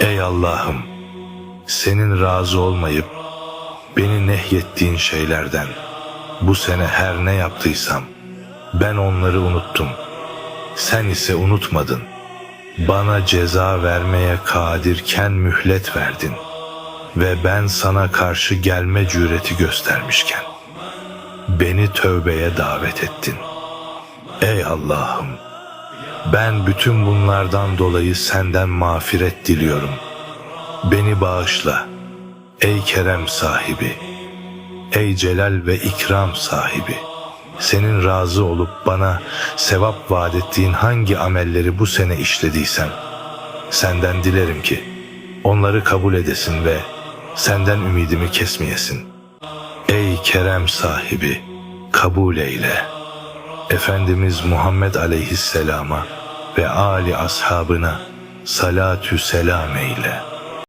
Ey Allah'ım! Senin razı olmayıp beni nehyettiğin şeylerden bu sene her ne yaptıysam ben onları unuttum. Sen ise unutmadın. Bana ceza vermeye kadirken mühlet verdin ve ben sana karşı gelme cüreti göstermişken beni tövbeye davet ettin. Ey Allah'ım! Ben bütün bunlardan dolayı senden mağfiret diliyorum. Beni bağışla. Ey kerem sahibi. Ey celal ve ikram sahibi. Senin razı olup bana sevap vaat ettiğin hangi amelleri bu sene işlediysem, senden dilerim ki onları kabul edesin ve senden ümidimi kesmeyesin. Ey kerem sahibi, kabul eyle. Efendimiz Muhammed aleyhisselama ve ali ashabına salatü selam eyle.''